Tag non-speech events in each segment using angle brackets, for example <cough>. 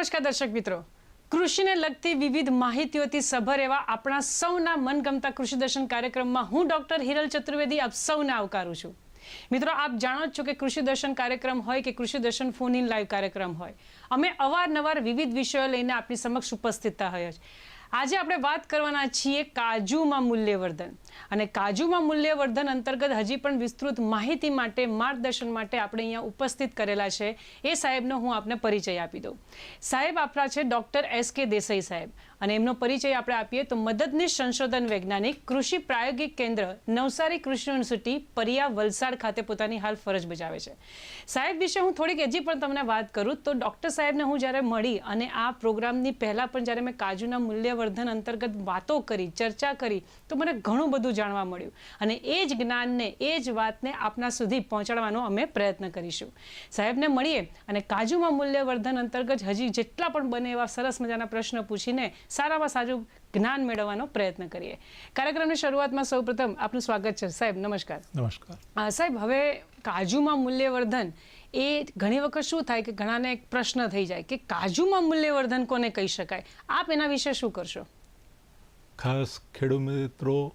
નમસ્કાર દર્શક મિત્રો. કૃષિને લગતી વિવિધ માહિતીઓથી સભર એવા આપણા સૌના મનગમતા કૃષિ દર્શન કાર્યક્રમમાં હું ડોક્ટર હિરલ ચતુર્વેદી આપ સૌને આવકારું છું. મિત્રો, આપ જાણો જ છો કે કૃષિ દર્શન કાર્યક્રમ હોય કે કૃષિ દર્શન ફોન ઇન લાઈવ કાર્યક્રમ હોય. અમે અવારનવાર વિવિધ વિષયો લઈને આપની સમક્ષ ઉપસ્થિતતા હોય છે. આજે આપણે વાત કરવાના છીએ કાજુમાં મૂલ્યવર્ધન. અને કાજુમાં મૂલ્યવર્ધન અંતર્ગત હજી પણ વિસ્તૃત માહિતી માટે, માર્ગદર્શન માટે આપણે અહીંયા ઉપસ્થિત કરેલા છે. એ સાહેબનો હું આપને પરિચય આપી દઉં. સાહેબ આપણા છે ડૉક્ટર એસ કે દેસાઈ સાહેબ. અને એમનો પરિચય આપણે આપીએ તો મદદનીશ સંશોધન વૈજ્ઞાનિક કૃષિ પ્રાયોગિક કેન્દ્ર નવસારી કૃષિ યુનિવર્સિટી પરિયા વલસાડ ખાતે પોતાની હાલ ફરજ બજાવે છે. સાહેબ વિશે હું થોડીક હજી પણ તમને વાત કરું તો ડૉક્ટર સાહેબને હું જ્યારે મળી અને આ પ્રોગ્રામની પહેલાં પણ જ્યારે મેં કાજુના મૂલ્યવર્ધન અંતર્ગત વાતો કરી, ચર્ચા કરી, તો મને ઘણું બધું જાણવા મળ્યું. અને એ જ જ્ઞાનને, એ જ વાતને આપના સુધી પહોંચાડવાનો અમે પ્રયત્ન કરીશું. સાહેબને મળીએ અને કાજુમાં મૂલ્યવર્ધન અંતર્ગત હજી જેટલા પણ બને એવા સરસ મજાના પ્રશ્ન પૂછીને સારામાં સારું જ્ઞાન મેળવવાનો પ્રયત્ન કરીએ. કાર્યક્રમની શરૂઆતમાં સૌપ્રથમ આપનું સ્વાગત છે. સાહેબ નમસ્કાર. નમસ્કાર. સાહેબ હવે કાજુમાં મૂલ્યવર્ધન એ ઘણી વખત શું થાય કે ઘણાને એક પ્રશ્ન થઈ જાય કે કાજુમાં મૂલ્યવર્ધન કોને કહી શકાય? આપ એના વિશે શું કરશો? ખાસ ખેડૂત મિત્રો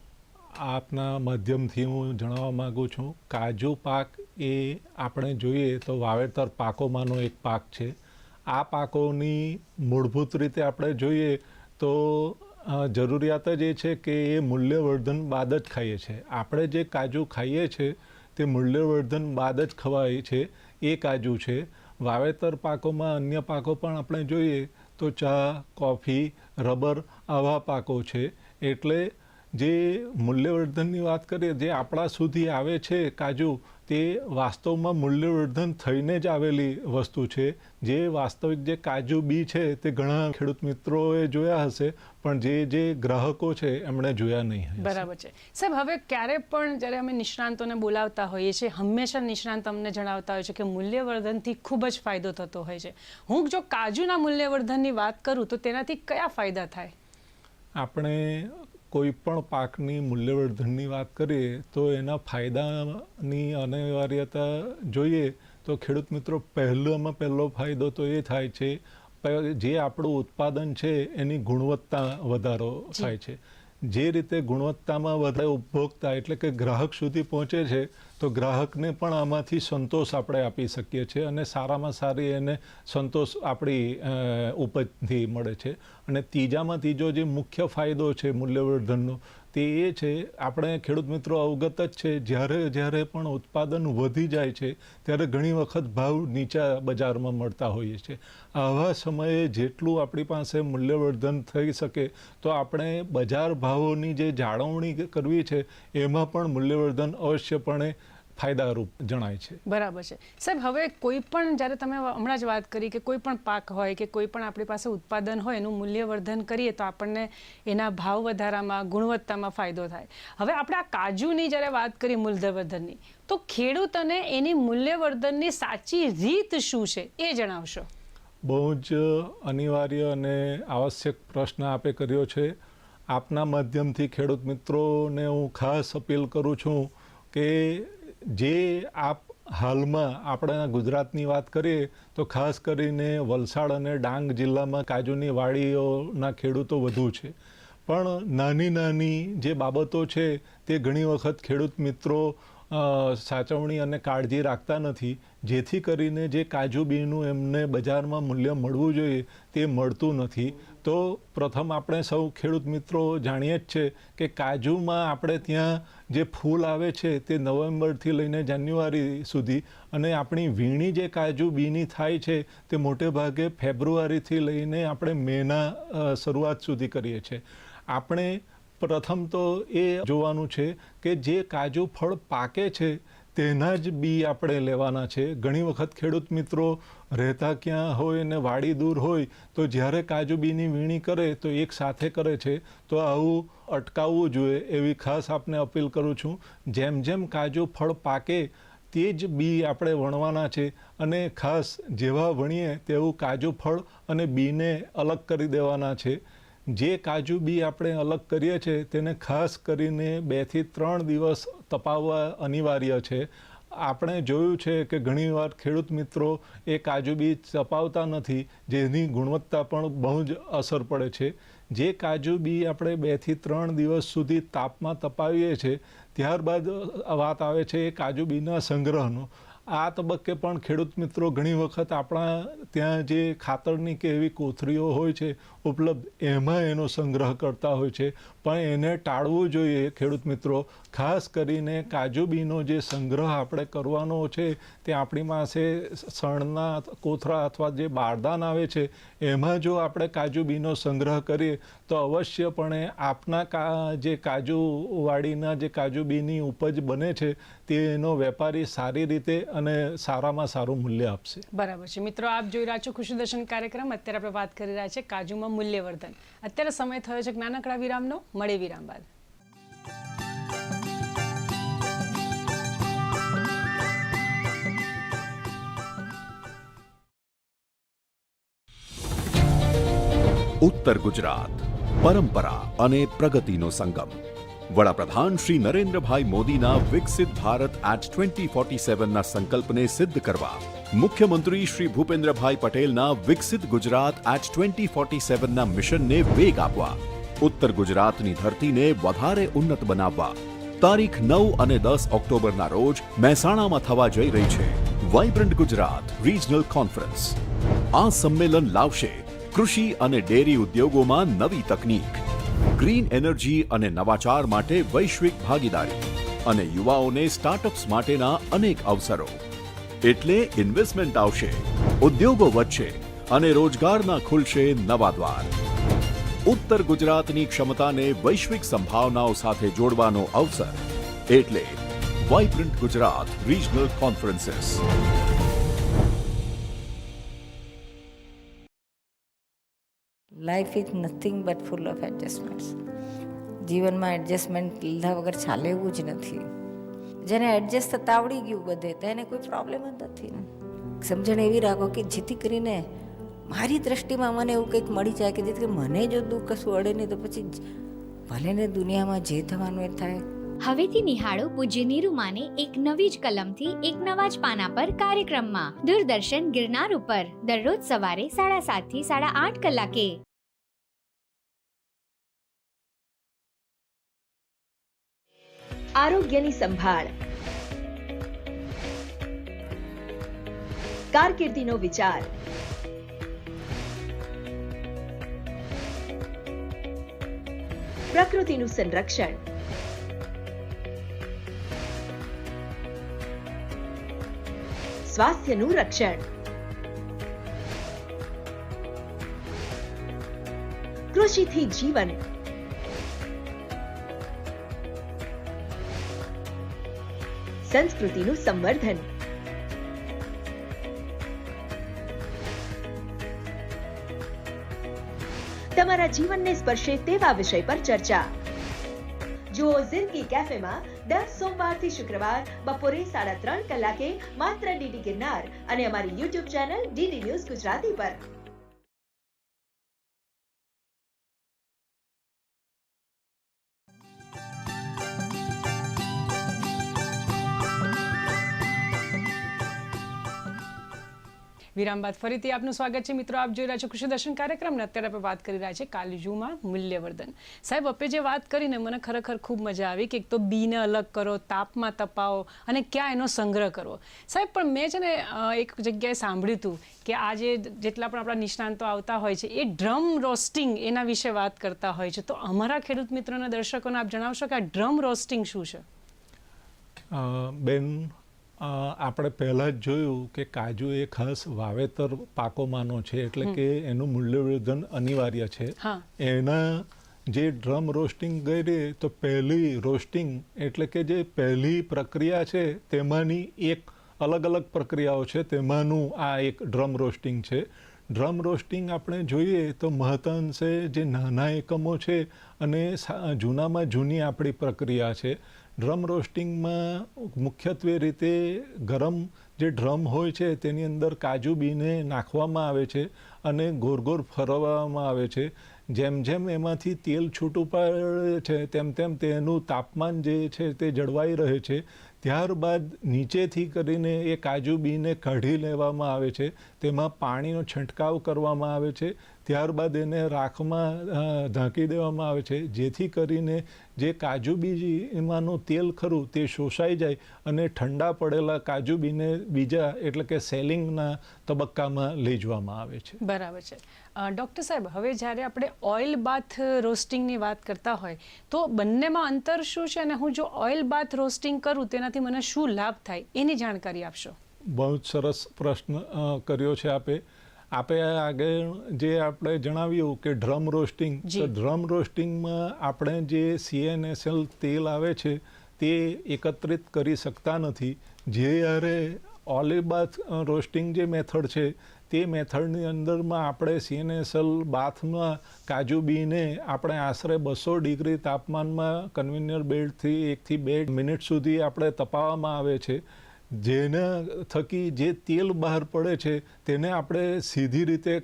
આપના માધ્યમથી હું જણાવવા માગું છું કાજુ પાક એ આપણે જોઈએ તો વાવેતર પાકોમાંનો એક પાક છે. આ પાકોની મૂળભૂત રીતે આપણે જોઈએ તો જરૂરિયાત જ એ છે કે એ મૂલ્યવર્ધન બાદ જ ખાઈએ છીએ આપણે જે કાજુ ખાઈએ છીએ તે મૂલ્યવર્ધન બાદ જ ખવાય છે, એ કાજુ છે. વાવેતર પાકોમાં અન્ય પાકો પણ આપણે જોઈએ તો ચા, કોફી, રબર આવા પાકો છે. એટલે જે મૂલ્યવર્ધનની વાત કરીએ, જે આપણા સુધી આવે છે કાજુ તે વાસ્તવમાં મૂલ્યવર્ધન થઈને જ આવેલી વસ્તુ છે. જે વાસ્તવિક જે કાજુ બી છે તે ઘણા ખેડૂત મિત્રોએ જોયા હશે પણ જે જે ગ્રાહકો છે એમણે જોયા નહીં બરાબર છે. સાહેબ હવે ક્યારે પણ જ્યારે અમે નિષ્ણાંતોને બોલાવતા હોઈએ છીએ હંમેશા નિષ્ણાંત અમને જણાવતા હોય છે કે મૂલ્યવર્ધનથી ખૂબ જ ફાયદો થતો હોય છે. હું જો કાજુના મૂલ્યવર્ધનની વાત કરું તો તેનાથી કયા ફાયદા થાય? આપણે કોઈ પણ પાકની મૂલ્યવર્ધનની વાત કરીએ તો એના ફાયદાની અનિવાર્યતા જોઈએ તો ખેડૂત મિત્રો પહેલામાં પહેલો ફાયદો તો એ થાય છે જે આપણું ઉત્પાદન છે એની ગુણવત્તા વધારો થાય છે. જે રીતે ગુણવત્તામાં વધારે ઉપભોક્તા એટલે કે ગ્રાહક સુધી પહોંચે છે, તો ગ્રાહકને પણ આમાંથી સંતોષ આપણે આપી શકીએ છીએ અને સારામાં સારી એને સંતોષ આપણી ઉપજથી મળે છે. અને ત્રીજામાં ત્રીજો જે મુખ્ય ફાયદો છે મૂલ્યવર્ધનનો તે એ છે, આપણે ખેડૂત મિત્રો અવગત જ છે, જ્યારે જ્યારે પણ ઉત્પાદન વધી જાય છે, ત્યારે ઘણી વખત ભાવ નીચા બજારમાં મળતા હોઈએ છે આવા સમયે જેટલું આપણી પાસે મૂલ્યવર્ધન થઈ શકે, તો આપણે બજાર ભાવોની જે જાળવણી કરવી છે, એમાં પણ મૂલ્યવર્ધન અવશ્યપણે ફાયદારૂપ જણાય છે. બરાબર છે. સાહેબ હવે કોઈ પણ જ્યારે તમે હમણાં જ વાત કરી કે કોઈ પણ પાક હોય કે કોઈ પણ આપણી પાસે ઉત્પાદન હોય એનું મૂલ્યવર્ધન કરીએ તો આપણને એના ભાવ વધારામાં ગુણવત્તામાં ફાયદો થાય. હવે આપણે આ કાજુની જ્યારે વાત કરી મૂલ્યવર્ધનની તો ખેડૂતને એની મૂલ્યવર્ધનની સાચી રીત શું છે એ જણાવશો? બહુ જ અનિવાર્ય અને આવશ્યક પ્રશ્ન આપે કર્યો છે. આપના માધ્યમથી ખેડૂત મિત્રોને હું ખાસ અપીલ કરું છું કે જે આપ હાલમાં આપણા ગુજરાતની વાત કરીએ, તો ખાસ કરીને વલસાડ અને ડાંગ જિલ્લામાં કાજુની વાડીઓના ખેડૂતો વધુ છે. પણ નાની નાની જે બાબતો છે, તે ઘણી વખત ખેડૂત મિત્રો સાચવણી અને કાળજી રાખતા નથી. જેથી કરીને જે કાજુ બીનું એમને બજારમાં મૂલ્ય મળવું જોઈએ તે મળતું નથી. તો પ્રથમ આપણે સૌ ખેડૂત મિત્રો જાણીએ જ છે કે કાજુમાં આપણે ત્યાં જે ફૂલ આવે છે તે નવેમ્બરથી લઈને જાન્યુઆરી સુધી અને આપણી વીણી જે કાજુ બીની થાય છે તે મોટે ભાગે ફેબ્રુઆરીથી લઈને આપણે મેના શરૂઆત સુધી કરીએ છીએ. આપણે પ્રથમ તો એ જોવાનું છે કે જે કાજુ ફળ પાકે છે, તેના જ બી આપણે લેવાના છે. ઘણી વખત ખેડૂત મિત્રો રહેતા ક્યાં હોય ને વાડી દૂર હોય, તો જ્યારે કાજુ બીની વીણી કરે, તો એક સાથે કરે છે. તો આવું અટકાવવું જોઈએ એવી ખાસ આપને અપીલ કરું છું. જેમ જેમ કાજુ ફળ પાકે, તે જ બી આપણે વણવાના છે. અને ખાસ જેવા વણીએ, તેવું કાજુ ફળ અને બીને અલગ કરી દેવાના છે. જે કાજુ બી આપણે અલગ કરીએ છીએ, તેને ખાસ કરીને બેથી ત્રણ દિવસ તપાવવા અનિવાર્ય છે. આપણે જોયું છે કે ઘણીવાર ખેડૂત મિત્રો એ કાજુ બી તપાવતા નથી, જેની ગુણવત્તા પણ બહુ જ અસર પડે છે. જે કાજુ બી આપણે બેથી ત્રણ દિવસ સુધી તાપમાં તપાવીએ છીએ, ત્યારબાદ વાત આવે છે એ કાજુ બીના સંગ્રહનો. આ તબક્કે પણ ખેડૂત મિત્રો ઘણી વખત આપણા ત્યાં જે ખાતરની કે એવી કોથળીઓ હોય છે ઉપલબ્ધ. એમાં એનો સંગ્રહ કરતા હોય છે. પણ એને ટાળવું જોઈએ, ખેડૂત મિત્રો. ખાસ કરીને કાજુ બીનો જે સંગ્રહ આપણે કરવાનો છે, તે આપણી પાસે સણના કોથરા અથવા જે બારદાન આવે છે, એમાં જો આપણે કાજુ બીનો સંગ્રહ કરીએ, તો અવશ્યપણે આપના કા, જે કાજુવાડીના જે કાજુ બીની ઉપજ બને છે તેનો વેપારી સારી રીતે અને સારામાં સારું મૂલ્ય આપશે. બરાબર છે. મિત્રો, આપ જોઈ રહ્યા છો ખુશી દર્શન કાર્યક્રમ. અત્યારે આપણે વાત કરી રહ્યા છીએ કાજુમાં મૂલ્યવર્ધન. અત્યારે સમય થયો છે નાનકડા વિરામનો, મળે વિરામ બાદ. ઉત્તર ગુજરાત, પરંપરા અને પ્રગતિનો સંગમ. વડાપ્રધાન શ્રી નરેન્દ્રભાઈ મોદીના વિકસિત ભારત એટ ટ્વેન્ટી ફોર્ટી સેવનના સંકલ્પને સિદ્ધ કરવા મુખ્યમંત્રી શ્રી ભૂપેન્દ્રભાઈ પટેલના વિકસિત ગુજરાત એટ ટ્વેન્ટી ફોર્ટી સેવનના મિશનને વેગ આપવા. ઉત્તર ગુજરાતની ધરતીને વધારે ઉન્નત બનાવવા. તારીખ નવ અને દસ ઓક્ટોબરના રોજ મહેસાણામાં થવા જઈ રહી છે. વાઇબ્રન્ટ ગુજરાત રિજનલ કોન્ફરન્સ આ સંમેલન લાવશે કૃષિ અને ડેરી ઉદ્યોગોમાં નવી તકનીક. ગ્રીન એનર્જી અને નવાચાર માટે વૈશ્વિક ભાગીદારી. અને યુવાઓને સ્ટાર્ટઅપ્સ માટેના અનેક અવસરો. એટલે ઇન્વેસ્ટમેન્ટ આવશે, ઉદ્યોગો વધશે અને રોજગારના ખુલશે નવા દ્વાર. ઉત્તર ગુજરાતની ક્ષમતાને વૈશ્વિક સંભાવનાઓ સાથે જોડવાનો અવસર, એટલે vibrant Gujarat regional conferences life is nothing but full of adjustments જીવનમાં એડજસ્ટમેન્ટ લીધા વગર ચાલે એવું જ નથી જેને એડજસ્ટ થતા આવડી ગયું બધે તેને કોઈ પ્રોબ્લેમ જ નથી. સમજણ એવી રાખો કે જેથી કરીને મારી દ્રષ્ટિમાં મને એવું કંઈક મળી જાય કે જેથી મને જો દુઃખ કશું અડે નહીં, તો પછી ભલે ને દુનિયામાં જે થવાનું એ થાય. હવેથી નિહાળો પૂજ્ય નીરુમાને એક નવી જ કલમથી એક નવા જ પાના પર કાર્યક્રમમાં. દૂરદર્શન ગિરનાર ઉપર, દરરોજ સવારે સાડા સાતથી સાડા આઠ કલાકે. આરોગ્યની સંભાળ. કારકિર્દીનો વિચાર. પ્રકૃતિનું સંરક્ષણ. સ્વાસ્થ્યનું રક્ષણ. કૃષિથી જીવન. સંસ્કૃતિનું સંવર્ધન. તમારા જીવનને સ્પર્શે તેવા વિષય પર ચર્ચા. જુઓ જિંદગી કેફેમાં દર સોમવારથી શુક્રવાર બપોરે સાડા ત્રણ કલાકે માત્ર ડીડી ગિરનાર અને અમારી YouTube channel DD news Gujarati પર. વિરામ બાદ ફરીથી આપનું સ્વાગત છે. મિત્રો, આપ જોઈ રહ્યા છો કૃષિ દર્શન કાર્યક્રમ ને અત્યારે વાત કરી રહ્યા છે કાલજુમાં મૂલ્યવર્ધન. સાહેબ, આપે જે વાત કરીને મને ખરેખર ખૂબ મજા આવી કે એક તો બીને અલગ કરો, તાપમાં તપાવો અને ક્યાં એનો સંગ્રહ કરવો. સાહેબ, પણ મેં છે ને એક જગ્યાએ સાંભળ્યું હતું કે આજે જેટલા પણ આપણા નિષ્ણાંતો આવતા હોય છે, એ ડ્રમ રોસ્ટિંગ એના વિશે વાત કરતા હોય છે. તો અમારા ખેડૂત મિત્રોના દર્શકોને આપ જણાવશો કે આ ડ્રમ રોસ્ટિંગ શું છે? બેન આપણે પહેલાં જ જોયું કે કાજુ એ ખાસ વાવેતર પાકોમાંનો છે એટલે કે એનું મૂલ્યવર્ધન અનિવાર્ય છે. એના જે ડ્રમ રોસ્ટિંગ કરી તો પહેલી રોસ્ટિંગ એટલે કે જે પહેલી પ્રક્રિયા છે તેમાંની એક અલગ અલગ પ્રક્રિયાઓ છે તેમાંનું આ એક ડ્રમ રોસ્ટિંગ છે. ડ્રમ રોસ્ટિંગ આપણે જોઈએ તો મહદઅંશે જે નાના એકમો છે અને જૂનામાં જૂની આપણી પ્રક્રિયા છે. ડ્રમ રોસ્ટિંગમાં મુખ્યત્વે રીતે ગરમ જે ડ્રમ હોય છે તેની અંદર કાજુ બીને નાખવામાં આવે છે અને ગોર ગોર ફરવામાં આવે છે. જેમ જેમ એમાંથી તેલ છૂટું પડે છે, તેમ તેમ તેનું તાપમાન જે છે તે જળવાઈ રહે છે. ત્યારબાદ નીચેથી કરીને એ કાજુ બીને કાઢી લેવામાં આવે છે. તેમાં પાણીનો છંટકાવ કરવામાં આવે છે. ત્યારબાદ એને રાખમાં ઢાંકી દેવામાં આવે છે. જેથી કરીને જે કાજુ બી એમાંનું તેલ ખરું તે શોષાઈ જાય અને ઠંડા પડેલા કાજુ બીને બીજા એટલે કે સેલિંગના તબક્કામાં લઈ જવામાં આવે છે. બરાબર છે. ડૉક્ટર સાહેબ હવે જ્યારે આપણે ઓઇલ બાથ રોસ્ટિંગની વાત કરતા હોય તો બંનેમાં અંતર શું છે અને હું જો ઓઇલ બાથ રોસ્ટિંગ કરું તેનાથી મને શું લાભ થાય એની જાણકારી આપશો? બહુ જ સરસ પ્રશ્ન કર્યો છે આપે. આપે આગળ જે આપણે જણાવ્યું કે ડ્રમ રોસ્ટિંગ તો ડ્રમ રોસ્ટિંગમાં આપણે જે સીએનએસએલ તેલ આવે છે તે એકત્રિત કરી શકતા નથી. જ્યારે ઓલિબાથ રોસ્ટિંગ જે મેથડ છે તે મેથડની અંદરમાં આપણે સીએનએસએલ બાથમાં કાજુ બીને આપણે આશરે બસો ડિગ્રી તાપમાનમાં કન્વીનિયર બેલ્ટથી એકથી બે મિનિટ સુધી આપણે તપાવવામાં આવે છે. જેના થકી જે તેલ બહાર પડે છે, તેને આપણે સીધી રીતે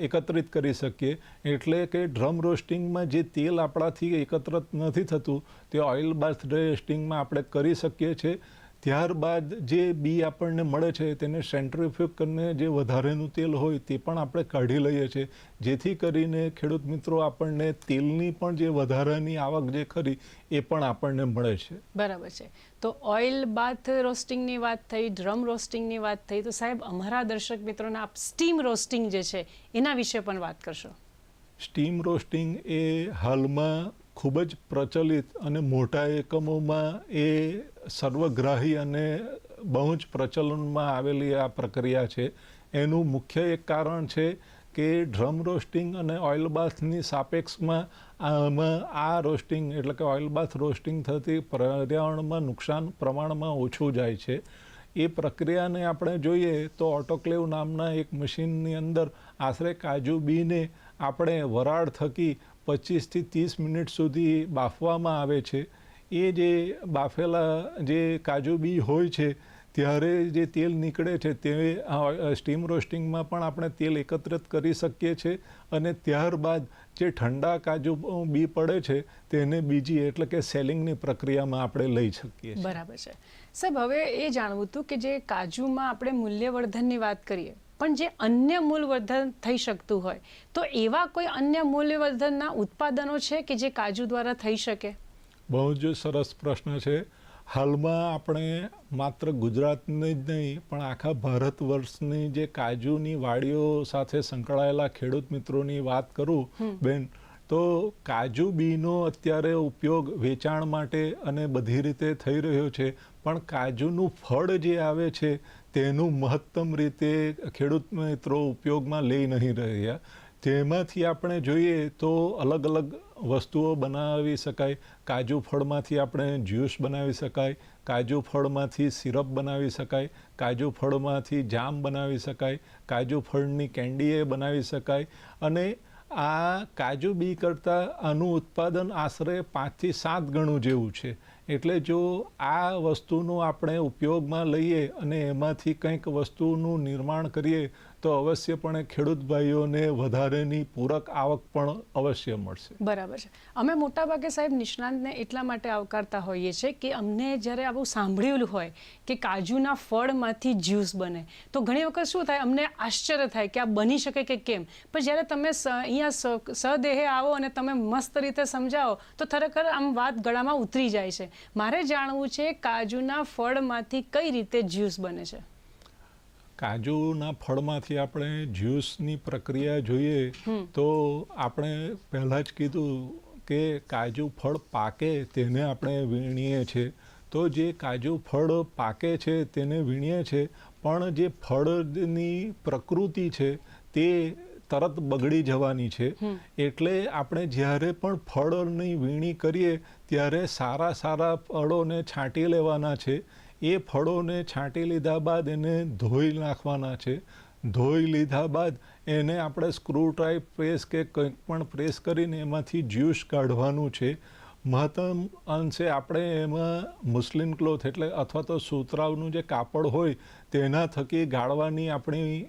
એકત્રિત કરી શકીએ. એટલે કે ડ્રમ રોસ્ટિંગમાં જે તેલ આપણાથી એકત્રિત નથી થતું, તે ઓઇલ બાથ રોસ્ટિંગમાં આપણે કરી શકીએ છીએ. ત્યારબાદ જે બી આપણને મળે છે તેને સેન્ટ્રીફ્યુગ કરીને જે વધારેનું તેલ હોય તે પણ આપણે કાઢી લઈએ છીએ. જેથી કરીને ખેડૂત મિત્રો આપણને તેલની પણ જે વધારાની આવક જે ખરી એ પણ આપણને મળે છે. બરાબર છે. તો ઓઇલ બાથ રોસ્ટિંગની વાત થઈ ડ્રમ રોસ્ટિંગની વાત થઈ તો સાહેબ અમારા દર્શક મિત્રોને આપ સ્ટીમ રોસ્ટિંગ જે છે એના વિશે પણ વાત કરશો. સ્ટીમ રોસ્ટિંગ એ હાલમાં ખૂબ જ પ્રચલિત અને મોટા એકમોમાં એ સર્વગ્રાહી અને બહુ જ પ્રચલનમાં આવેલી આ પ્રક્રિયા છે. એનું મુખ્ય એક કારણ છે કે ડ્રમ રોસ્ટિંગ અને ઓઇલ બાથની સાપેક્ષમાં આ રોસ્ટિંગ એટલે કે ઓઇલ બાથ રોસ્ટિંગ થતી પર્યાવરણમાં નુકસાન પ્રમાણમાં ઓછું જાય છે. એ પ્રક્રિયાને આપણે જોઈએ તો ઓટોક્લેવ નામના એક મશીનની અંદર આશરે કાજુ બીને આપણે વરાળ થકી પચીસથી ત્રીસ મિનિટ સુધી બાફવામાં આવે છે. એ જે બાફેલા જે કાજુ બી હોય છે, ત્યારે જે તેલ નીકળે છે, તે સ્ટીમ રોસ્ટિંગમાં પણ આપણે તેલ એકત્રિત કરી શકીએ છીએ અને ત્યારબાદ જે ઠંડા કાજુ બી પડે છે, તેને બીજી એટલે કે સેલિંગની પ્રક્રિયામાં આપણે લઈ શકીએ બરાબર છે. સાહેબ, હવે એ જાણવું હતું કે જે કાજુમાં આપણે મૂલ્યવર્ધનની વાત કરીએ, પણ જે અન્ય મૂલ્યવર્ધન થઈ શકતું હોય, તો એવા કોઈ અન્ય મૂલ્યવર્ધનના ઉત્પાદનો છે કે જે કાજુ દ્વારા થઈ શકે? બહુ જ સરસ પ્રશ્ન છે. હાલમાં આપણે માત્ર ગુજરાતની જ નહીં પણ આખા ભારત વર્ષની જે કાજુની વાડીઓ સાથે સંકળાયેલા ખેડૂત મિત્રોની વાત કરું બેન તો કાજુ બીનો અત્યારે ઉપયોગ વેચાણ માટે અને બધી રીતે થઈ રહ્યો છે. પણ કાજુનું ફળ જે આવે છે તેનું મહત્તમ રીતે ખેડૂત મિત્રો ઉપયોગમાં લઈ નહીં રહ્યા. તેમાંથી આપણે જોઈએ તો અલગ અલગ વસ્તુઓ બનાવી શકાય. કાજુ ફળમાંથી આપણે જ્યુસ બનાવી શકાય. કાજુ ફળમાંથી સિરપ બનાવી શકાય. કાજુ ફળમાંથી જામ બનાવી શકાય. કાજુ ફળની કેન્ડીએ બનાવી શકાય. અને આ કાજુ બી કરતાં આનું ઉત્પાદન આશરે પાંચથી સાત ગણું જેવું છે. એટલે જો આ વસ્તુનો આપણે ઉપયોગમાં લઈએ અને એમાંથી કંઈક વસ્તુનું નિર્માણ કરીએ તો અવશ્યપણે ખેડૂત ભાઈઓને વધારેની પૂરક આવક પણ અવશ્ય મળશે. બરાબર છે. અમે મોટાભાગે સાહેબ નિષ્ણાંતને એટલા માટે આવકારતા હોઈએ છીએ કે અમને જ્યારે આવું સાંભળેલું હોય કે કાજુના ફળમાંથી જ્યુસ બને, તો ઘણી વખત શું થાય, અમને આશ્ચર્ય થાય કે આ બની શકે કે કેમ? પણ જ્યારે તમે અહીંયા સદેહે આવો અને તમે મસ્ત રીતે સમજાવો, તો ખરેખર આમ વાત ગળામાં ઉતરી જાય છે. મારે જાણવું છે કાજુના ફળમાંથી કઈ રીતે જ્યુસ બને છે? કાજુના ફળમાંથી આપણે જ્યુસની પ્રક્રિયા જોઈએ તો આપણે પહેલાં જ કીધું કે કાજુ ફળ પાકે તેને આપણે વીણીએ છીએ. તો જે કાજુ ફળ પાકે છે તેને વીણીએ છીએ. પણ જે ફળની પ્રકૃતિ છે તે તરત બગડી જવાની છે. એટલે આપણે જ્યારે પણ ફળની વીણી કરીએ ત્યારે સારા સારા ફળોને છાંટી લેવાના છે. એ ફળોને છાંટી લીધા બાદ એને ધોઈ નાખવાના છે. ધોઈ લીધા બાદ એને આપણે સ્ક્રૂ ટાઈપ પ્રેસ કે કંઈક પણ પ્રેસ કરીને એમાંથી જ્યુસ કાઢવાનું છે. મહત્તમ અંશે આપણે એમાં મુસ્લિમ ક્લોથ એટલે અથવા તો સુતરાવનું જે કાપડ હોય તેના થકી ગાળવાની આપણી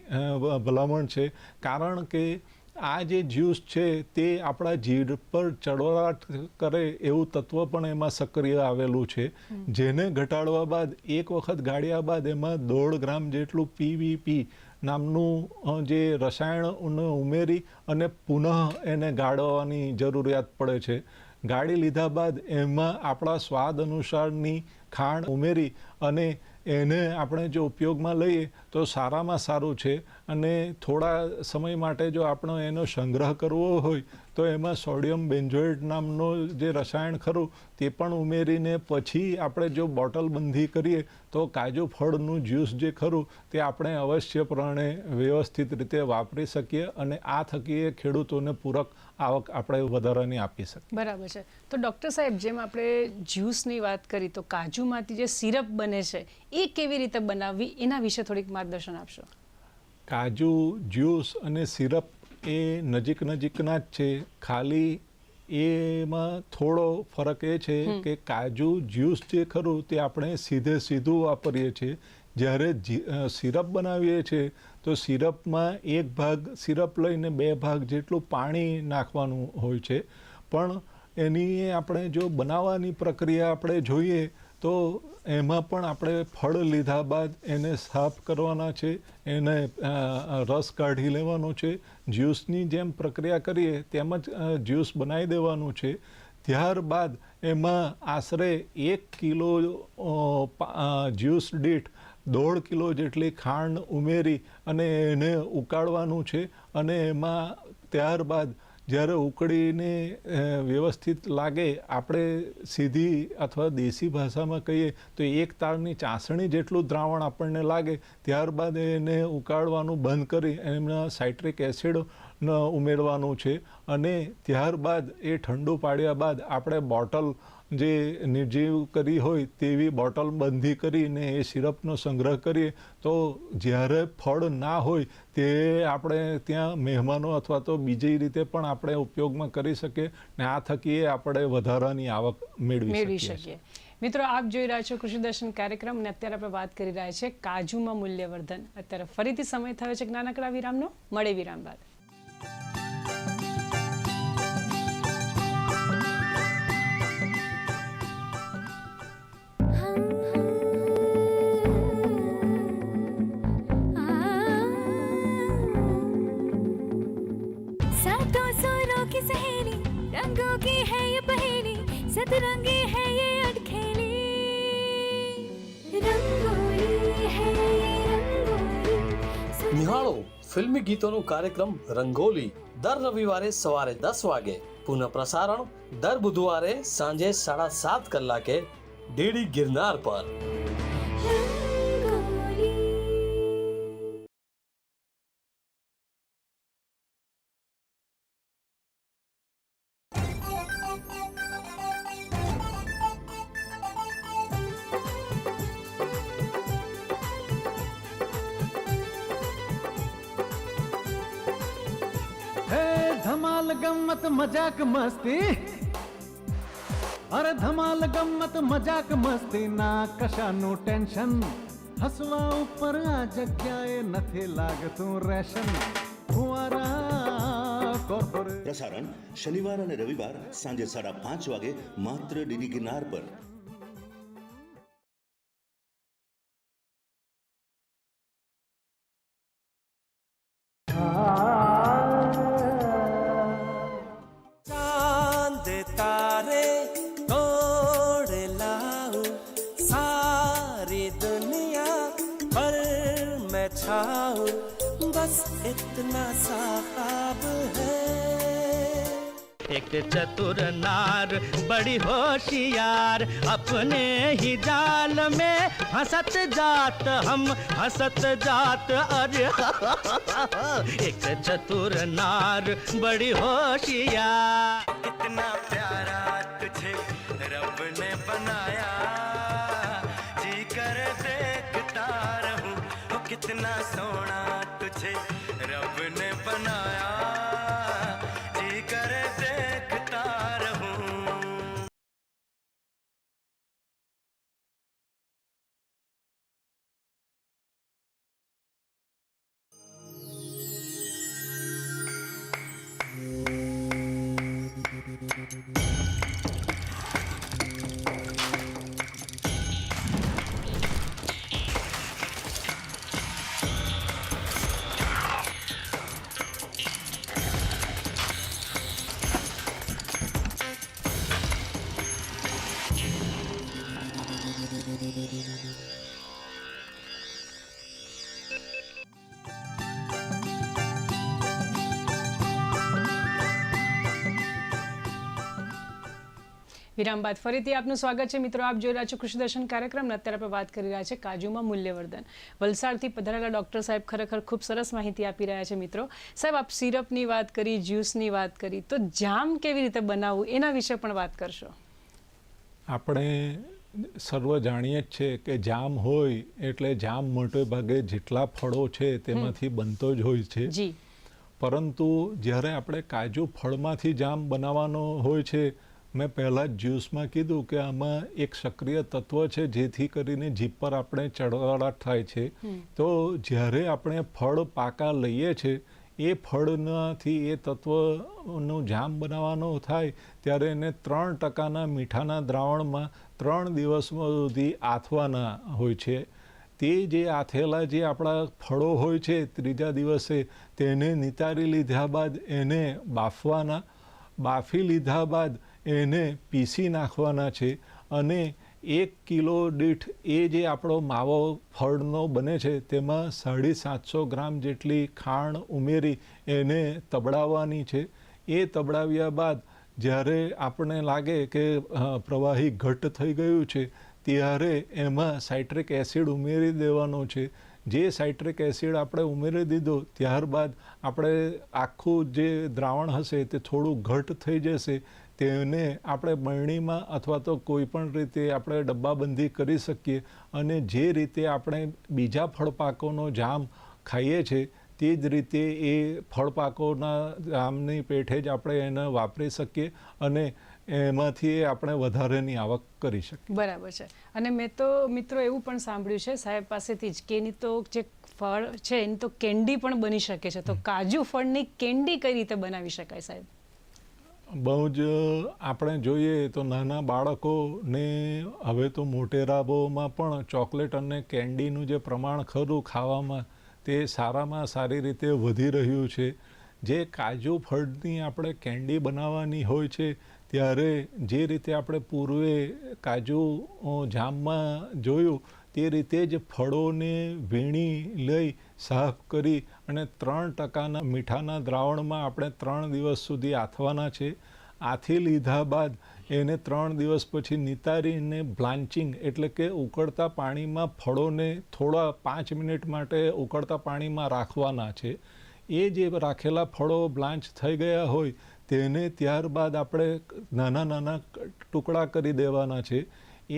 ભલામણ છે. કારણ કે આ જે જ્યુસ છે તે આપણા જીભ પર ચડોળાટ કરે એવું તત્વ પણ એમાં સક્રિય આવેલું છે. જેને ઘટાડવા બાદ એક વખત ગાળ્યા બાદ એમાં દોઢ ગ્રામ જેટલું પીવીપી નામનું જે રસાયણ ઉમેરી અને પુનઃ એને ગાળવાની જરૂરિયાત પડે છે. ગાળી લીધા બાદ એમાં આપણા સ્વાદ અનુસારની ખાંડ ઉમેરી અને એને આપણે જો ઉપયોગમાં લઈએ તો સારામાં સારું છે. અને થોડા સમય માટે જો આપણો એનો સંગ્રહ કરવો હોય તો એમાં સોડિયમ બેન્જોઇટ નામનું જે રસાયણ ખરું તે પણ ઉમેરીને પછી આપણે જો બોટલ બંધી કરીએ તો કાજુ ફળનું જ્યુસ જે ખરું તે આપણે અવશ્યપણે વ્યવસ્થિત રીતે વાપરી શકીએ અને આ થકી ખેડૂતોને પૂરક આવક આપણે વધારાની આપી શકીએ. બરાબર છે. તો ડૉક્ટર સાહેબ જેમ આપણે જ્યુસની વાત કરી તો કાજુમાંથી જે સિરપ બને છે એ કેવી રીતે બનાવવી? એના વિશે થોડીક માર્ગદર્શન આપશો. કાજુ જ્યુસ અને સિરપ એ નજીક નજીકના જ છે. ખાલી એમાં થોડો ફરક એ છે કે કાજુ જ્યુસ જે ખરું તે આપણે સીધે સીધું વાપરીએ છીએ. જ્યારે સિરપ બનાવીએ છીએ તો સિરપમાં એક ભાગ સિરપ લઈને બે ભાગ જેટલું પાણી નાખવાનું હોય છે. પણ એની આપણે જો બનાવવાની પ્રક્રિયા આપણે જોઈએ તો એમાં પણ આપણે ફળ લીધા બાદ એને સાફ કરવાના છે, એને રસ કાઢી લેવાનો છે, જ્યુસની જેમ પ્રક્રિયા કરીએ તેમ જ જ્યુસ બનાવી દેવાનું છે. ત્યારબાદ એમાં આશરે એક કિલો જ્યુસ દીઠ દોઢ કિલો જેટલી ખાંડ ઉમેરી અને એને ઉકાળવાનું છે અને એમાં ત્યારબાદ જ્યારે ઉકળીને વ્યવસ્થિત લાગે, આપણે સીધી અથવા દેશી ભાષામાં કહીએ, તો એક તાળની ચાસણી જેટલું દ્રાવણ આપણને લાગે, ત્યારબાદ એને ઉકાળવાનું બંધ કરી એમાં સાઇટ્રિક એસિડ ઉમેરવાનું છે. અને ત્યારબાદ એ ઠંડુ પાડ્યા બાદ આપણે બોટલ જે નિર્જીવ કરી હોય તેવી બોટલ બંધી કરીને એ સિરપનો સંગ્રહ કરીએ તો જ્યારે ફળ ના હોય તે આપણે ત્યાં મહેમાનો અથવા તો બીજી રીતે પણ આપણે ઉપયોગમાં કરી શકીએ ને આ થકી આપણે વધારાની આવક મેળવી શકીએ. મિત્રો આપ જોઈ રહ્યા છો કૃષિ દર્શન કાર્યક્રમ અને અત્યારે આપણે વાત કરી રહ્યા છે કાજુમાં મૂલ્યવર્ધન. અત્યારે ફરીથી સમય થયો છે નાનકડા વિરામનો. મળે વિરામ બાદ. ફિલ્મી ગીતોનો કાર્યક્રમ રંગોલી દર રવિવારે સવારે દસ વાગે, પુનઃ પ્રસારણ દર બુધવારે સાંજે સાડા સાત કલાકે, ડીડી ગિરનાર પર. હે ધમાલ ગમ્મત મજાક મસ્તી અરે ધમાલ ગમ્મત મજાક મસ્તી ના કશાનું ટેન્શન હસવા ઉપર આ જગ્યાએ નથી લાગતું રેશન ફુવારા કોર્પોરેટ પ્રસારણ શનિવાર અને રવિવાર સાંજે સાડા પાંચ વાગે માત્ર ડીડી ગિરનાર પર एक चतुर नार, बड़ी होशियार, अपने ही जाल में हंसत जात हम, हंसत जात अरे। <laughs> एक चतुर नार, बड़ी होशियार। कितना વિરામ બાદ ફરીથી આપનું સ્વાગત છે. મિત્રો, આપ જોઈ રહ્યા છો કૃષિ દર્શન કાર્યક્રમ અત્યારે આપણે વાત કરી રહ્યા છે કાજુમાં મૂલ્યવર્ધન. વલસાડથી પધારેલા ડૉક્ટર સાહેબ ખરેખર ખૂબ સરસ માહિતી આપી રહ્યા છે, મિત્રો. સાહેબ, આપ સિરપની વાત કરી, જ્યુસની વાત કરી. તો જામ કેવી રીતે બનાવવું એના વિશે પણ વાત કરશો. આપણે સર્વ જાણીએ જ છે કે જામ હોય એટલે જામ મોટે ભાગે જેટલા ફળો છે તેમાંથી બનતો જ હોય છે. પરંતુ જ્યારે આપણે કાજુ ફળમાંથી જામ બનાવવાનો હોય છે મેં પહેલાં જ જ્યુસમાં કીધું કે આમાં એક સક્રિય તત્વ છે જેથી કરીને જીભ પર આપણે ચળવળાટ થાય છે. તો જ્યારે આપણે ફળ પાકા લઈએ છીએ એ ફળનાથી એ તત્વનું જામ બનાવવાનો થાય ત્યારે એને ત્રણ ટકાના મીઠાના દ્રાવણમાં ત્રણ દિવસ સુધી આથવાના હોય છે. તે જે આથેલા જે આપણા ફળો હોય છે ત્રીજા દિવસે તેને નિતારી લીધા બાદ એને બાફવાના, બાફી લીધા બાદ એને પીસી નાખવાના છે અને એક કિલો દીઠ એ જે આપણો માવો ફળનો બને છે, તેમાં સાડી સાતસો ગ્રામ જેટલી ખાણ ઉમેરી એને તબડાવવાની છે. એ તબડાવ્યા બાદ જ્યારે આપણને લાગે કે પ્રવાહી ઘટ્ટ થઈ ગયું છે, ત્યારે એમાં સાઇટ્રિક એસિડ ઉમેરી દેવાનો છે. જે સાઇટ્રિક એસિડ આપણે ઉમેરી દીધો, ત્યારબાદ આપણે આખું જે દ્રાવણ હશે તે થોડું ઘટ થઈ જશે. તેને આપણે બરણીમાં અથવા તો કોઈ પણ રીતે આપણે ડબ્બાબંધી કરી શકીએ અને જે રીતે આપણે બીજા ફળપાકોનો જામ ખાઈએ છીએ તે જ રીતે એ ફળપાકોના જામની પેઠે જ આપણે એને વાપરી શકીએ અને એમાંથી આપણે વધારેની આવક કરી શકીએ. બરાબર છે. અને મેં તો મિત્રો એવું પણ સાંભળ્યું છે સાહેબ પાસેથી જ કે એની તો જે ફળ છે એની તો કેન્ડી પણ બની શકે છે. તો કાજુ ફળની કેન્ડી કઈ રીતે બનાવી શકાય સાહેબ? બહુ જ આપણે જોઈએ તો નાના બાળકોને હવે તો મોટેરાબોમાં પણ ચોકલેટ અને કેન્ડીનું જે પ્રમાણ ખરું ખાવામાં તે સારામાં સારી રીતે વધી રહ્યું છે. જે કાજુ ફળની આપણે કેન્ડી બનાવવાની હોય છે, ત્યારે જે રીતે આપણે પૂર્વે કાજુ જામમાં જોયું, તે રીતે જ ફળોને વીણી લઈ સાફ કરી અને ત્રણ ટકાના મીઠાના દ્રાવણમાં આપણે ત્રણ દિવસ સુધી આથવાના છે. આથી લીધા બાદ એને ત્રણ દિવસ પછી નિતારીને બ્લાન્ચિંગ એટલે કે ઉકળતા પાણીમાં ફળોને થોડા પાંચ મિનિટ માટે ઉકળતા પાણીમાં રાખવાના છે. એ જે રાખેલા ફળો બ્લાન્ચ થઈ ગયા હોય તેને ત્યારબાદ આપણે નાના નાના ટુકડા કરી દેવાના છે.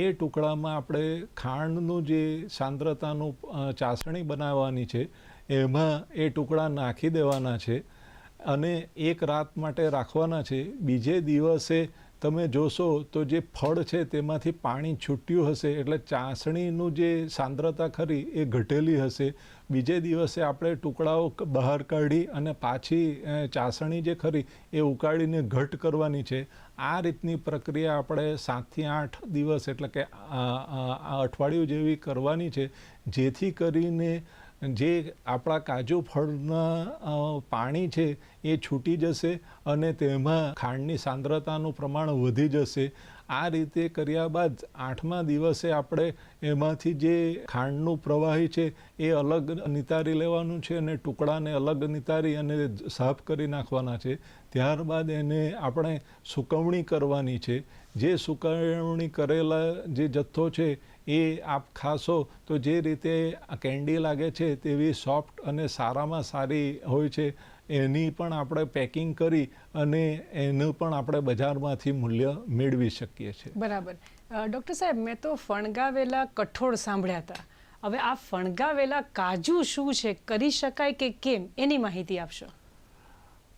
એ ટુકડામાં આપણે ખાંડનું જે સાંદ્રતાનું ચાસણી બનાવવાની છે. એમાં એ ટુકડા નાખી દેવાના છે અને એક રાત માટે રાખવાના છે. બીજે દિવસે તમે જોશો તો જે ફળ છે તેમાંથી પાણી છૂટ્યું હશે એટલે ચાસણીનું જે સાંદ્રતા ખરી એ ઘટેલી હશે. બીજે દિવસે આપણે ટુકડાઓ બહાર કાઢી અને પાછી ચાસણી જે ખરી એ ઉકાળીને ઘટ કરવાની છે. આ રીતની પ્રક્રિયા આપણે સાતથી આઠ દિવસ એટલે કે આ અઠવાડિયું જેવી કરવાની છે. જેથી કરીને જે આપણા કાજુ ફળના પાણી છે એ છૂટી જશે અને તેમાં ખાંડની સાંદ્રતાનું પ્રમાણ વધી જશે. આ રીતે કર્યા બાદ આઠમા દિવસે આપણે એમાંથી જે ખાંડનું પ્રવાહી છે એ અલગ નિતારી લેવાનું છે અને ટુકડાને અલગ નિતારી અને સાફ કરી નાખવાના છે. ત્યારબાદ એને આપણે સુકવણી કરવાની છે. જે સુકવણી કરેલા જે જથ્થો છે એ આપ ખાશો તો જે રીતે કેન્ડી લાગે છે તેવી સોફ્ટ અને સારામાં સારી હોય છે, એની પણ આપણે પેકિંગ કરી અને એનું પણ આપણે બજારમાંથી મૂલ્ય મેળવી શકીએ છીએ. બરાબર. ડૉક્ટર સાહેબ, મેં તો ફણગાવેલા કઠોળ સાંભળ્યા હતા. હવે આ ફણગાવેલા કાજુ શું છે? કરી શકાય કે કેમ? એની માહિતી આપશો.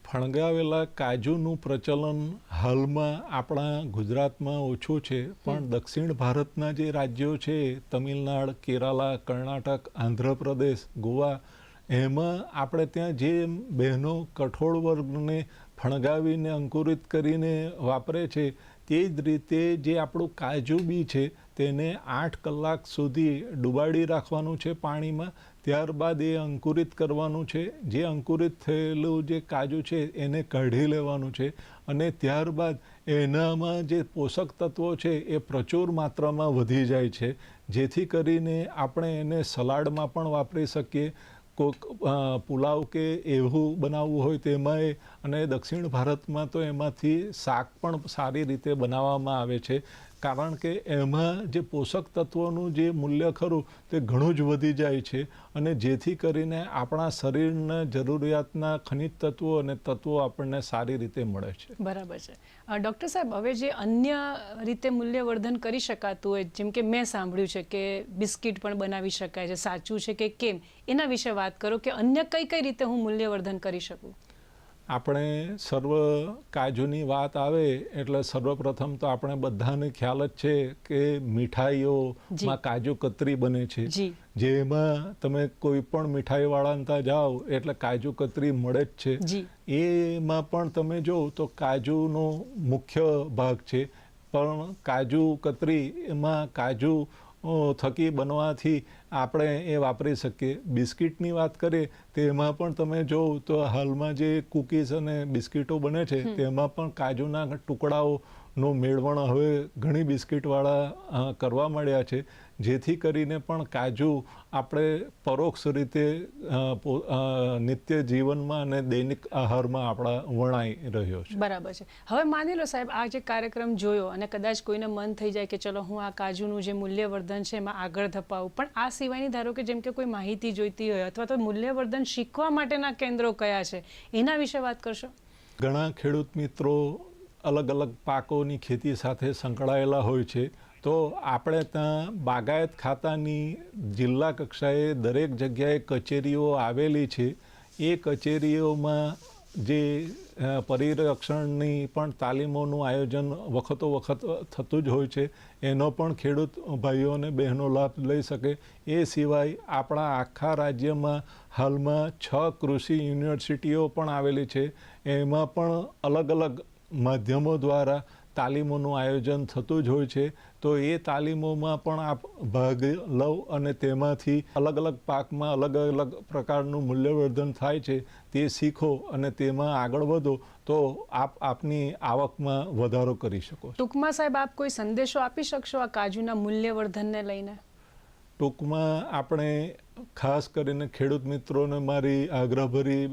ફણગાવેલા કાજુનું પ્રચલન હાલમાં આપણા ગુજરાતમાં ઓછું છે પણ દક્ષિણ ભારતના જે રાજ્યો છે તમિલનાડ કેરાલા કર્ણાટક આંધ્રપ્રદેશ ગોવા એમાં આપણે ત્યાં જે બહેનો કઠોળ વર્ગને ફણગાવીને અંકુરિત કરીને વાપરે છે તે જ રીતે જે આપણું કાજુ બી છે તેને આઠ કલાક સુધી ડુબાડી રાખવાનું છે પાણીમાં ત્યારબાદ એ અંકુરિત કરવાનું છે. જે અંકુરિત થયેલું જે કાજુ છે એને કાઢી લેવાનું છે અને ત્યારબાદ એનામાં જે પોષક તત્વો છે એ પ્રચુર માત્રામાં વધી જાય છે. જેથી કરીને આપણે એને સલાડમાં પણ વાપરી શકીએ. કોઈક પુલાવ કે એવું બનાવવું હોય તેમાંય અને દક્ષિણ ભારતમાં તો એમાંથી શાક પણ સારી રીતે બનાવવામાં આવે છે. કારણ કે એમાં જે પોષક તત્વોનું જે મૂલ્ય ખરું તે ઘણું જ વધી જાય છે અને જેથી કરીને આપણા શરીરને જરૂરિયાતના ખનિજ તત્વો અને તત્વો આપણને સારી રીતે મળે છે. બરાબર છે. ડૉક્ટર સાહેબ, હવે જે અન્ય રીતે મૂલ્યવર્ધન કરી શકાતું હોય, જેમ કે મેં સાંભળ્યું છે કે બિસ્કિટ પણ બનાવી શકાય છે, સાચું છે કે કેમ, એના વિશે વાત કરો કે અન્ય કઈ કઈ રીતે હું મૂલ્યવર્ધન કરી શકું? આપણે સર્વ કાજુની વાત આવે એટલે સર્વપ્રથમ તો આપણે બધાને ખ્યાલ જ છે કે મીઠાઈઓમાં કાજુ કતરી બને છે. જેમાં તમે કોઈ પણ મીઠાઈવાળાને ત્યાં જાઓ એટલે કાજુ કતરી મળે જ છે. એમાં પણ તમે જો તો કાજુનો મુખ્ય ભાગ છે. પણ કાજુ કતરી એમાં કાજુ થકી બનવાથી આપણે એ વાપરી શકીએ. બિસ્કિટની વાત કરીએ તેમાં પણ તમે જો તો હાલમાં જે કૂકીઝ અને બિસ્કિટો બને છે તેમાં પણ કાજુના ટુકડાઓનું મેળવણ હવે ઘણી બિસ્કિટવાળા કરવા માંડ્યા છે. જેથી કરીને પણ કાજુ આપણે પરોક્ષ રીતે નિત્ય જીવનમાં અને દૈનિક આહારમાં આપણા વણાઈ રહ્યો છે. બરાબર છે. હવે માની લો સાહેબ આ જે કાર્યક્રમ જોયો અને કદાચ કોઈને મન થઈ જાય કે ચલો હું આ કાજુનું જે મૂલ્યવર્ધન છે એમાં આગળ ધપાવું પણ આ સિવાયની ધારો કે જેમ કે કોઈ માહિતી જોઈતી હોય અથવા તો મૂલ્યવર્ધન શીખવા માટેના કેન્દ્રો કયા છે એના વિશે વાત કરશો? ઘણા ખેડૂત મિત્રો અલગ અલગ પાકોની ખેતી સાથે સંકળાયેલા હોય છે. તો આપણે ત્યાં બાગાયત ખાતાની જિલ્લા કક્ષાએ દરેક જગ્યાએ કચેરીઓ આવેલી છે. એ કચેરીઓમાં જે પરિરક્ષણની પણ તાલીમોનું આયોજન વખતો વખત થતું જ હોય છે. એનો પણ ખેડૂત ભાઈઓ અને બહેનો લાભ લઈ શકે. એ સિવાય આપણા આખા રાજ્યમાં હાલમાં છ કૃષિ યુનિવર્સિટીઓ પણ આવેલી છે. એમાં પણ અલગ અલગ માધ્યમો દ્વારા તાલીમોનું આયોજન થતું જ હોય છે. તો એ તાલીમોમાં પણ આપ ભાગ લઉં અને તેમાંથી અલગ અલગ પાકમાં અલગ અલગ પ્રકારનું મૂલ્યવર્ધન થાય છે તે શીખો અને તેમાં આગળ વધો તો આપ આપની આવકમાં વધારો કરી શકો ટૂંકમાં સાહેબ આપ કોઈ સંદેશો આપી શકશો આ કાજુના મૂલ્યવર્ધનને લઈને? ટૂંકમાં આપણે ખાસ કરીને ખેડૂત મિત્રોને મારી આગ્રહભરી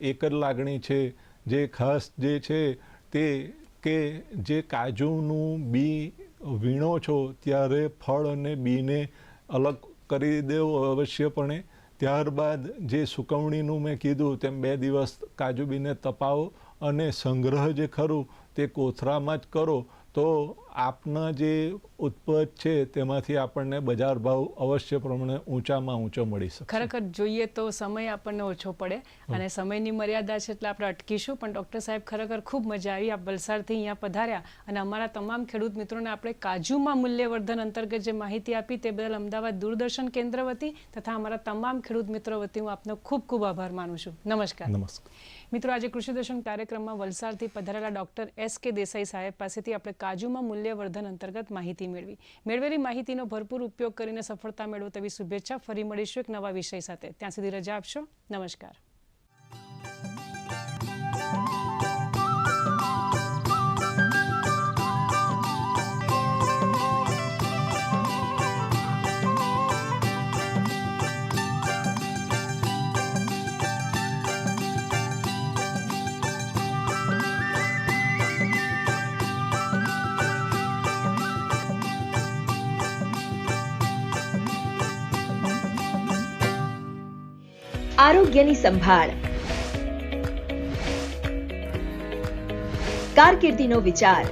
એક જ લાગણી છે. જે ખાસ જે છે તે કે જે કાજુનું બી વીણો છો ત્યારે ફળ અને બીને અલગ કરી દેવો અવશ્યપણે. ત્યારબાદ જે સુકવણીનું મેં કીધું તેમ બે દિવસ કાજુ બીને તપાવો અને સંગ્રહ જે ખરું તે કોથરામાં જ કરો. તો આપના જે ઉત્પત છે તેમાંથી આપણને બજાર ભાવ અવશ્ય પ્રમાણે ઊંચામાં ઊંચો મળી શકે ખરેખર જોઈએ તો સમય આપણને ઓછો પડે અને સમયની મર્યાદા છે એટલે આપણે અટકીશું પણ ડૉક્ટર સાહેબ ખરેખર ખૂબ મજા આવી. આપ વલસાડથી અહીંયા પધાર્યા અને અમારા તમામ ખેડૂત મિત્રોને આપણે કાજુમાં મૂલ્યવર્ધન અંતર્ગત જે માહિતી આપી તે બદલ અમદાવાદ દૂરદર્શન કેન્દ્ર વતી તથા અમારા તમામ ખેડૂત મિત્રો વતી હું આપનો ખૂબ ખૂબ આભાર માનું છું. નમસ્કાર. નમસ્કાર. મિત્રો આજે કૃષિ દર્શન કાર્યક્રમમાં વલસાડથી પધારેલા ડૉક્ટર એસ કે દેસાઈ સાહેબ પાસેથી આપણે કાજુમાં મૂલ્યવર્ધન અંતર્ગત માહિતી મેળવી. મેળવેલી માહિતીનો ભરપૂર ઉપયોગ કરીને સફળતા મેળવો તેવી શુભેચ્છા ફરી મળીશું એક નવા વિષય સાથે. ત્યાં સુધી રજા આપશો. નમસ્કાર. આરોગ્યની સંભાળ. કારકિર્દીનો વિચાર.